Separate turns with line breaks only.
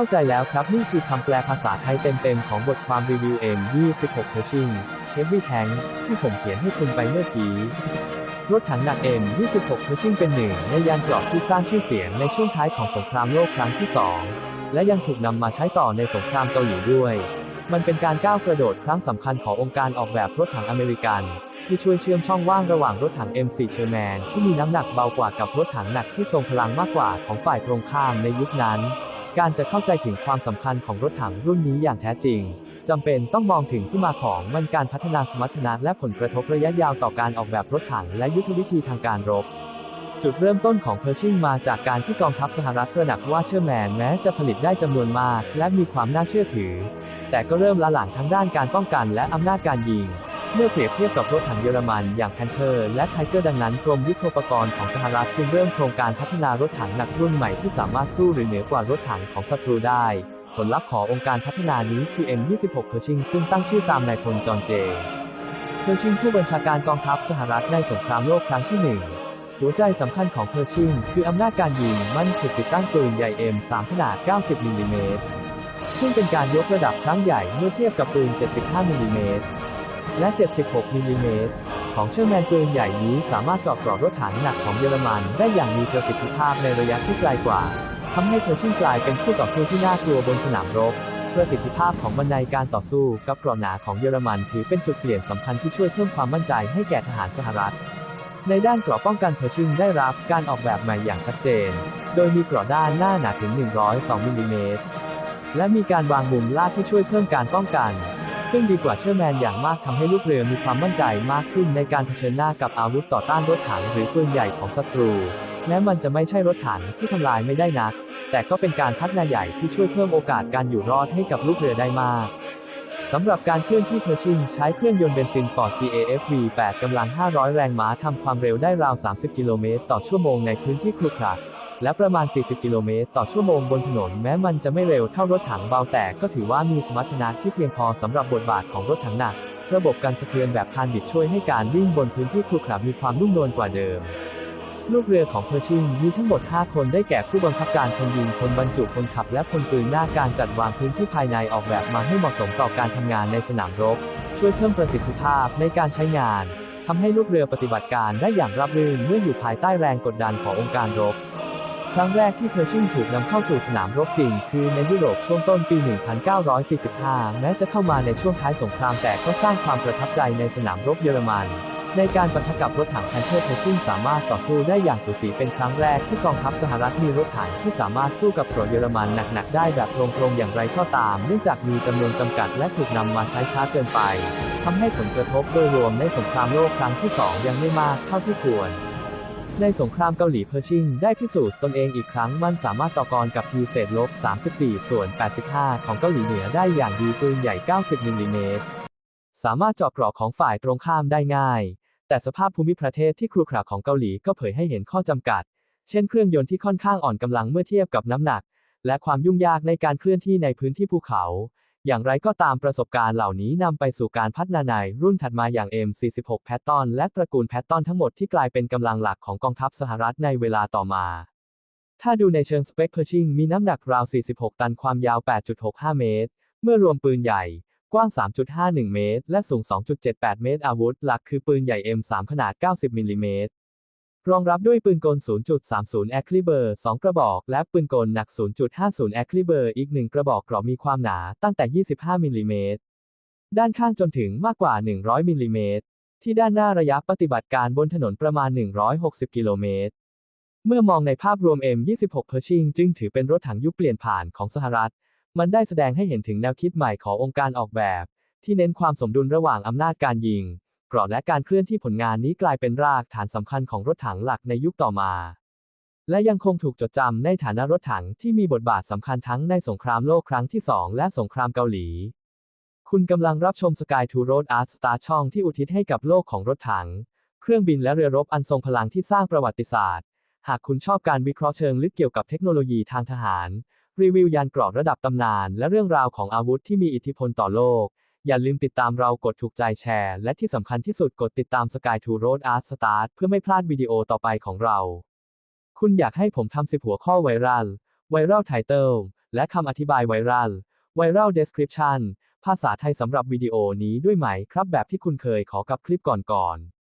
เข้าใจแล้วครับ นี่คือคำแปลภาษาไทยเต็มๆ ของบทความรีวิว M26 Pershing Heavy Tank ที่ผมเขียนให้คุณไปเมื่อกี้ รถถังหนัก M26 Pershing เป็นหนึ่งในยานเกราะที่สร้างชื่อเสียงในช่วงท้ายของสงครามโลกครั้งที่ 2 และยังถูกนำมาใช้ต่อในสงครามเกาหลีด้วย มันเป็นการก้าวกระโดดครั้งสำคัญขององค์การออกแบบรถถังอเมริกันที่ช่วยเชื่อมช่องว่างระหว่างรถถัง M4 Sherman ที่มีน้ำหนักเบากว่ากับรถถังหนักที่ทรงพลังมากกว่าของฝ่ายตรงข้ามในยุคนั้น การจะเข้าใจถึงความสำคัญของรถถังรุ่นนี้อย่างแท้จริงจำเป็นต้องมองถึงที่มาของมันการพัฒนาสมรรถนะและผลกระทบระยะยาวต่อการออกแบบรถถังและยุทธวิธีทางการรบ จุดเริ่มต้นของเพอร์ชิงมาจากการที่กองทัพสหรัฐตระหนักว่าเชอร์แมนแม้จะผลิตได้จำนวนมาก และมีความน่าเชื่อถือ แต่ก็เริ่มละหลังทั้งด้านการป้องกันและอำนาจการยิง เมื่อเปรียบเทียบกับรถถังเยอรมันอย่างแพนเทอร์และไทเกอร์ดังนั้นกรมยุทโธปกรณ์ของสหรัฐจึงเริ่มโครงการพัฒนารถถังหนักรุ่นใหม่ที่สามารถสู้หรือเหนือกว่ารถถังของศัตรูได้ ผลลัพธ์ขององค์การพัฒนานี้คือ M26 Pershing ซึ่งตั้งชื่อตามนายพลจอห์นเจเพอร์ชิงผู้บัญชาการกองทัพสหรัฐในสงครามโลกครั้งที่หนึ่งหัวใจสำคัญของเพอร์ชิงคืออำนาจการยิงมั่นถูกติดตั้งปืนใหญ่ M3 ขนาด 90มิลลิเมตรซึ่งเป็นการยกระดับครั้งใหญ่เมื่อเทียบกับปืน 75มิลลิเมตร และ 76 มิลลิเมตร ของเชอร์แมนปืนใหญ่นี้สามารถเจาะกรอบรถถังหนักของเยอรมันได้อย่างมีประสิทธิภาพในระยะที่ไกลกว่าทำให้เพอร์ชิงกลายเป็นคู่ต่อสู้ที่น่ากลัวบนสนามรบ ประสิทธิภาพของมันในการต่อสู้กับเกราะหนาของเยอรมันถือเป็นจุดเปลี่ยนสำคัญที่ช่วยเพิ่มความมั่นใจให้แก่ทหารสหรัฐ ในด้านเกราะป้องกันเพอร์ชิงได้รับการออกแบบใหม่อย่างชัดเจน โดยมีเกราะด้านหน้าหนาถึง 102มิลลิเมตร และมีการวางมุมลาดที่ช่วยเพิ่มการป้องกัน ซึ่งดีกว่าเชอร์แมนอย่างมากทำให้ลูกเรือมีความมั่นใจมากขึ้นในการเผชิญหน้ากับอาวุธต่อต้านรถถังหรือปืนใหญ่ของศัตรู แม้มันจะไม่ใช่รถถังที่ทำลายไม่ได้นัก แต่ก็เป็นการพัฒนาใหญ่ที่ช่วยเพิ่มโอกาสการอยู่รอดให้กับลูกเรือได้มากสำหรับการเคลื่อนที่เพอร์ชิงใช้เครื่องยนต์เบนซิน Ford GAF V8 กำลัง 500 แรงม้าทำความเร็วได้ราว 30 กิโลเมตรต่อชั่วโมงในพื้นที่ครุขระ และประมาณ 40 กิโลเมตรต่อชั่วโมงบนถนน แม้มันจะไม่เร็วเท่ารถถังเบาแต่ก็ถือว่ามีสมรรถนะที่เพียงพอสำหรับบทบาทของรถถังหนัก ระบบการสะเทือนแบบคานบิดช่วยให้การวิ่งบนพื้นที่ครุขระมีความนุ่มนวลกว่าเดิม ลูกเรือของเพอร์ชิงมีทั้งหมด 5 คนได้แก่ผู้บังคับการคนยิงคนบรรจุคนขับและพลปืนหน้าการจัดวางพื้นที่ภายในออกแบบมาให้เหมาะสมต่อการทำงานในสนามรบ ช่วยเพิ่มประสิทธิภาพในการใช้งานทำให้ลูกเรือปฏิบัติการได้อย่างราบรื่นเมื่ออยู่ภายใต้แรงกดดันขององค์การรบ ครั้งแรกที่เพอร์ชิงถูกนำเข้าสู่สนามรบจริง คือในยุโรปช่วงต้นปี 1945 แม้จะเข้ามาในช่วงท้ายสงครามแต่ก็สร้างความประทับใจในสนามรบเยอรมัน ในการปะทะกับรถถังแพนเทอร์เพอร์ชิงสามารถต่อสู้ได้อย่างสูสีเป็นครั้งแรกที่กองทัพสหรัฐมีรถถังที่สามารถสู้กับเกรเยอรมันหนักๆได้แบบตรงๆอย่างไรก็ตาม เนื่องจากมีจำนวนจำกัดและถูกนำมาใช้ช้าเกินไปทำให้ผลกระทบโดยรวมในสงครามโลกครั้งที่สองยังไม่มากเท่าที่ควร ในสงครามเกาหลีเพอร์ชิงได้พิสูจน์ตนเองอีกครั้งมันสามารถต่อกรกับทีเศษลบ 34 ส่วน 85 ของเกาหลีเหนือได้อย่างดีปืนใหญ่ 90มิลลิเมตรสามารถเจาะเกราะของฝ่ายตรงข้ามได้ง่าย แต่สภาพภูมิประเทศที่ครุขระของเกาหลีก็เผยให้เห็นข้อจำกัด เช่นเครื่องยนต์ที่ค่อนข้างอ่อนกำลังเมื่อเทียบกับน้ำหนัก และความยุ่งยากในการเคลื่อนที่ในพื้นที่ภูเขา อย่างไรก็ตามประสบการณ์เหล่านี้นำไปสู่การพัฒนาในรุ่นถัดมาอย่าง M46 แพตตอนและตระกูลแพตตอนทั้งหมดที่กลายเป็นกำลังหลักของกองทัพสหรัฐในเวลาต่อมา ถ้าดูในเชิงสเปคเพอร์ชิงมีน้ำหนักราว 46 ตันความยาว 8.65 เมตร เมื่อรวมปืนใหญ่ กว้าง 3.51 เมตร และสูง 2.78 เมตร อาวุธหลักคือปืนใหญ่ M3 ขนาด 90 มิลลิเมตร รองรับด้วยปืนกล 0.30 แอคลิเบอร์ 2 กระบอก และปืนกลหนัก 0.50 แอคลิเบอร์ อีก 1 กระบอกกรอบมีความหนาตั้งแต่ 25 มิลลิเมตร ด้านข้างจนถึงมากกว่า 100 มิลลิเมตร ที่ด้านหน้าระยะปฏิบัติการบนถนนประมาณ 160 กิโลเมตร เมื่อมองในภาพรวม M26 Pershing จึงถือเป็นรถถังยุคเปลี่ยนผ่านของสหรัฐ มันได้แสดงให้เห็นถึงแนวคิดใหม่ขององค์การออกแบบ ที่เน้นความสมดุลระหว่างอำนาจการยิง กราะและการเคลื่อนที่ผลงานนี้กลายเป็นรากฐานสำคัญของรถถังหลักในยุคต่อมา และยังคงถูกจดจำในฐานะรถถังที่มีบทบาทสำคัญทั้งในสงครามโลกครั้งที่ 2 และสงครามเกาหลี คุณกำลังรับชม Sky to Road Art Star ช่องที่อุทิศให้กับโลกของรถถัง เครื่องบินและเรือรบอันทรงพลังที่สร้างประวัติศาสตร์ หากคุณชอบการวิเคราะห์เชิงลึกเกี่ยวกับเทคโนโลยีทางทหาร รีวิวยานเกราะระดับตำนาน และเรื่องราวของอาวุธที่มีอิทธิพลต่อโลก อย่าลืมติดตามเรากดถูกใจแชร์ และที่สำคัญที่สุดกดติดตาม Sky to Road Art Start เพื่อไม่พลาดวิดีโอต่อไปของเรา คุณอยากให้ผมทำสิบหัวข้อไวรัล ไวรัลไทเติลและคำอธิบายไวรัล ไวรัลเดสคริปชันภาษาไทยสำหรับวิดีโอนี้ด้วยไหมครับแบบที่คุณเคยขอกับคลิปก่อนๆ